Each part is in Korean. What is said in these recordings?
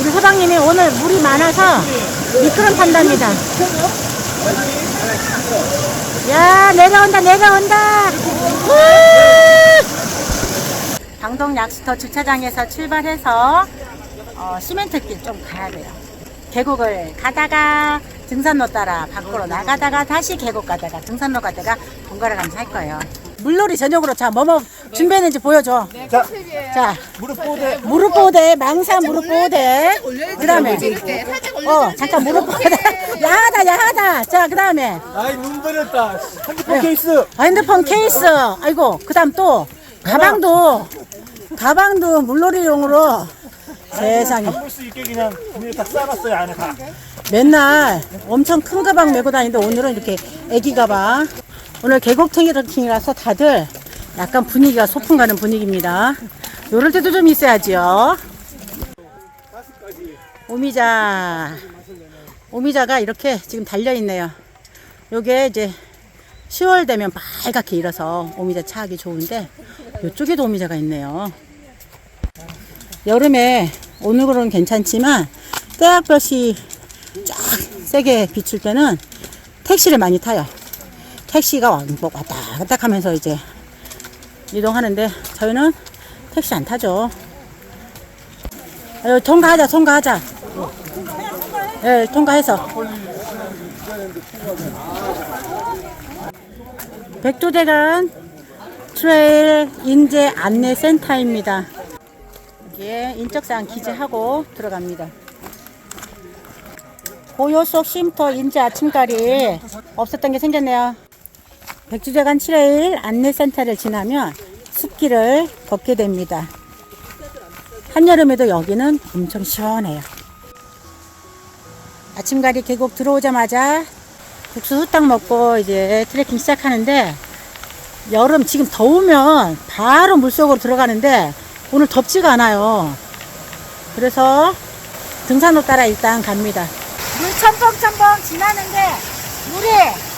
우리 소장님이 오늘 물이 많아서 미끄럼 탄답니다. 야, 내려온다, 내려온다. 우! 방동 약수터 주차장에서 출발해서 어, 시멘트길 좀 가야 돼요. 계곡을 가다가 등산로 따라 밖으로 나가다가 다시 계곡 가다가 등산로 가다가 번갈아 가면서 할 거예요. 물놀이 전용으로 자, 뭐뭐 준비했는지 보여줘. 자, 자, 무릎 보대. 무릎 보호대, 망사 무릎 보호대. 그 다음에, 어, 잠깐 무릎 보호대. 야하다, 야하다. 자, 그 다음에, 아이, 눈 버렸다. 핸드폰 케이스. 아, 핸드폰 케이스. 아이고, 그 다음 또, 가방도, 가방도 물놀이용으로. 세상에. 볼수 있게 그냥 그냥 다 싸놨어요, 안에 다. 맨날 엄청 큰 가방 메고 다니는데 오늘은 이렇게 애기 가방. 오늘 계곡 트레킹이라서 다들 약간 분위기가 소풍 가는 분위기입니다. 요럴 때도 좀 있어야지요. 오미자. 오미자가 이렇게 지금 달려있네요. 요게 이제 10월 되면 빨갛게 일어서 오미자 차하기 좋은데 요쪽에도 오미자가 있네요. 여름에 오늘은 괜찮지만 때약볕이 쫙 세게 비출 때는 택시를 많이 타요. 택시가 와- 뭐 왔다 갔다 하면서 이제 이동하는데 저희는 택시 안 타죠. 어, 통과하자, 통과하자. 예, 통과해서. 백두대간 트레일 인재 안내 센터입니다. 여기에 인적사항 기재하고 들어갑니다. 고요 속 쉼터 인제 아침가리 없었던 게 생겼네요. 백주대간 7일 안내센터를 지나면 숲길을 걷게 됩니다. 한여름에도 여기는 엄청 시원해요. 아침가리 계곡 들어오자마자 국수 후딱 먹고 이제 트레킹 시작하는데 여름 지금 더우면 바로 물속으로 들어가는데 오늘 덥지가 않아요. 그래서 등산로 따라 일단 갑니다. 물 첨벙첨벙 지나는데 물이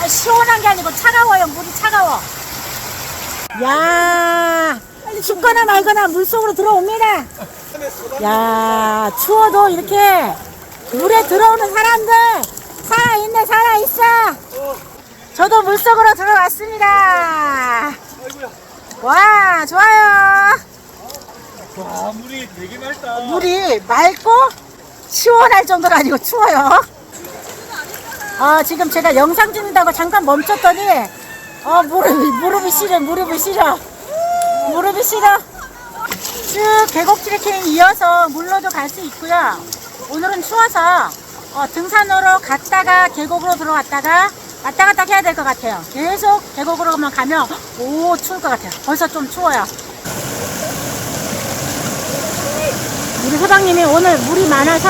아, 시원한 게 아니고 차가워요. 물이 차가워. 야, 춥거나 말거나 물 속으로 들어옵니다. 야, 추워도 이렇게 물에 들어오는 사람들 살아있네, 살아있어. 저도 물 속으로 들어왔습니다. 와, 좋아요. 와, 물이 되게 맑다. 물이 맑고 시원할 정도가 아니고 추워요. 아, 지금 제가 영상 찍는다고 잠깐 멈췄더니, 어, 무릎이, 무릎이 시려, 무릎이 시려. 무릎이 시려. 쭉 계곡 트레킹 이어서 물로도 갈 수 있고요. 오늘은 추워서 어, 등산로로 갔다가 계곡으로 들어갔다가 왔다 갔다 해야 될 것 같아요. 계속 계곡으로만 가면 오 추울 것 같아요. 벌써 좀 추워요. 우리 소장님이 오늘 물이 많아서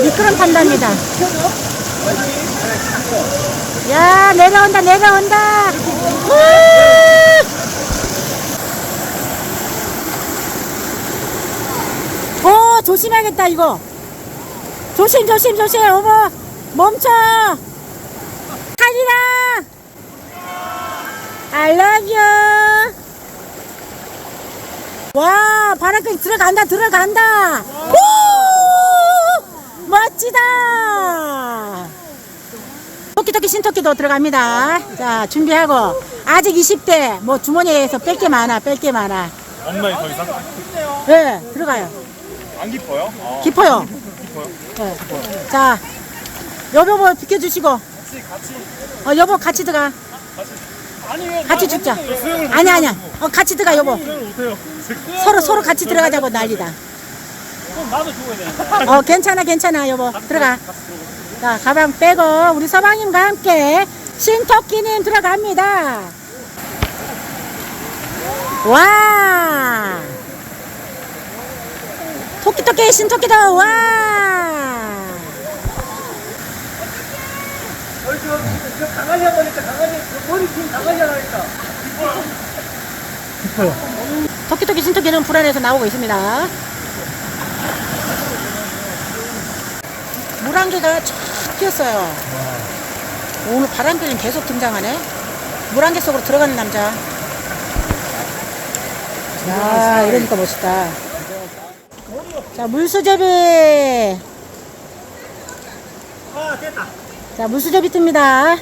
미끄럼 탄답니다. 야 내려온다 내려온다. 우! 오 조심해야겠다 이거. 조심 조심 조심 어머 멈춰. 하리라. I love you. 와, 바람까지 들어간다, 들어간다. 오! 멋지다. 토끼토끼 신토끼도 들어갑니다. 자, 준비하고. 아직 20대, 뭐 주머니에서 뺄 게 많아, 뺄 게 많아. 엄마이 더 이상 네, 들어가요. 안 깊어요? 아, 깊어요. 깊어요. 네. 자, 여보 뭐 비켜주시고. 어, 여보 같이 들어가. 아니 왜 같이 죽자. 수영을 아니야, 아니야. 어, 같이 들어가, 여보. 서로, 서로 같이 들어가자고 난리다. 그럼 나도 죽어야 돼. 어, 괜찮아, 괜찮아, 여보. 들어가. 자, 가방 빼고, 우리 서방님과 함께 신토끼님 들어갑니다. 와! 토끼토끼, 신토끼도, 와! 토끼토끼, 신토끼는 불안해서 나오고 있습니다. 물안개가 쫙 피었어요. 오늘 바람개는 계속 등장하네. 물안개 속으로 들어가는 남자. 야, 이러니까 멋있다. 자, 물수제비. 아 됐다 자, 물수제비 뜹니다.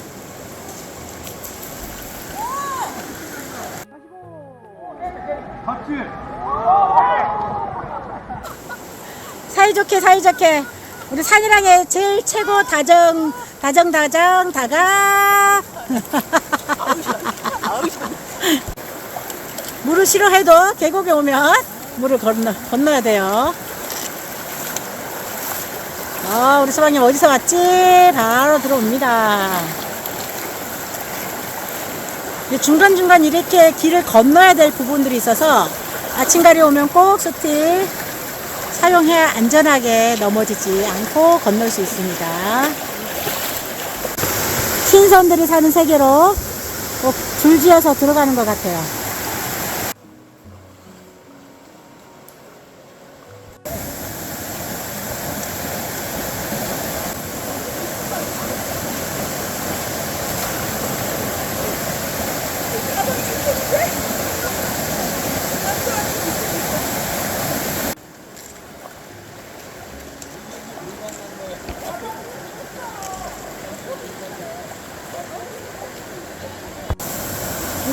사이좋게, 사이좋게. 우리 산이랑의 제일 최고 다정, 다정, 다정, 다가. 물을 싫어해도 계곡에 오면 물을 건너, 건너야 돼요. 아, 우리 수방님 어디서 왔지? 바로 들어옵니다. 중간중간 이렇게 길을 건너야 될 부분들이 있어서 아침가리 오면 꼭 스틱 사용해야 안전하게 넘어지지 않고 건널 수 있습니다. 신선들이 사는 세계로 꼭 줄지어서 들어가는 것 같아요.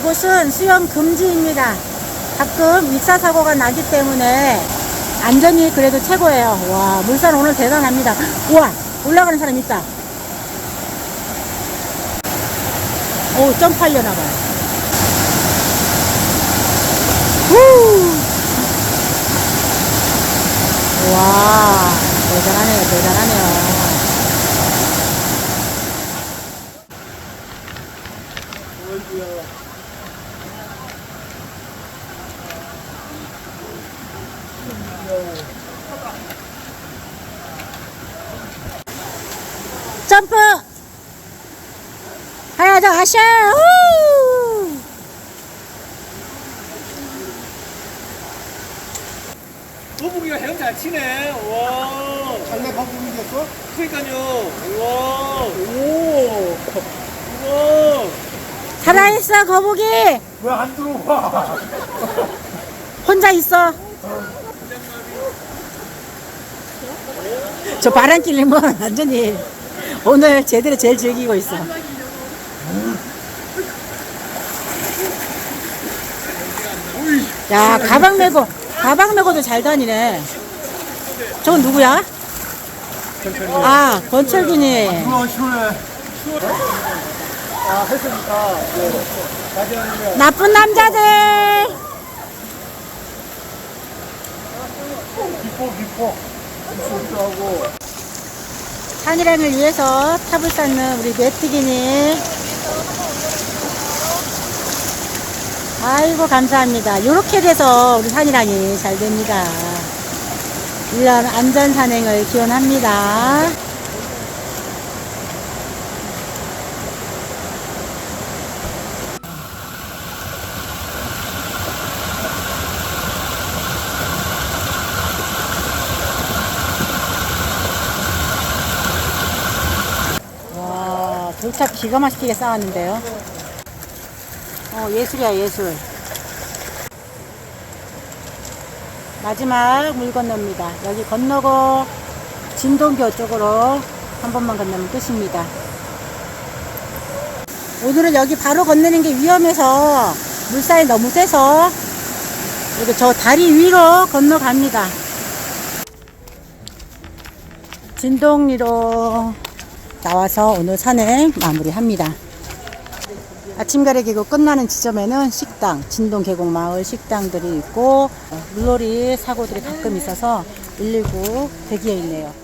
이곳은 수영 금지입니다. 가끔 익사 사고가 나기 때문에 안전이 그래도 최고예요. 와, 물산 오늘 대단합니다. 우와, 올라가는 사람 있다. 오, 점프하려나 봐요. 후! 와, 대단하네요, 대단하네요. 점프! 하나 더 하셔! 후! 거북이가 헤엄 잘 치네 와 장내 거북이 됐어? 그러니까요 우와 오 우와 살아있어, 거북이! 왜 안 들어와? 혼자 있어. 저 바람길님은 완전히 오늘 제대로 제일 즐기고 있어. 야, 가방 메고, 가방 메고도 잘 다니네. 저건 누구야? 아, 권철균이. 시원해. 아 네. 나쁜 남자들! 기뻐 기뻐. 기뻐하고. 산이랑을 위해서 탑을 쌓는 우리 메뚜기님. 아이고, 감사합니다. 요렇게 돼서 우리 산이랑이 잘 됩니다. 이런 안전 산행을 기원합니다. 와, 돌탑 기가 막히게 쌓았는데요. 어, 예술이야, 예술. 마지막 물 건넙니다. 여기 건너고 진동교 쪽으로 한 번만 건너면 끝입니다. 오늘은 여기 바로 건너는 게 위험해서 물살이 너무 세서 이렇게 저 다리 위로 건너갑니다. 진동리로 나와서 오늘 산행 마무리합니다. 아침 가래 계곡 끝나는 지점에는 식당, 진동 계곡 마을 식당들이 있고 어, 물놀이 사고들이 가끔 있어서 119 대기해 있네요.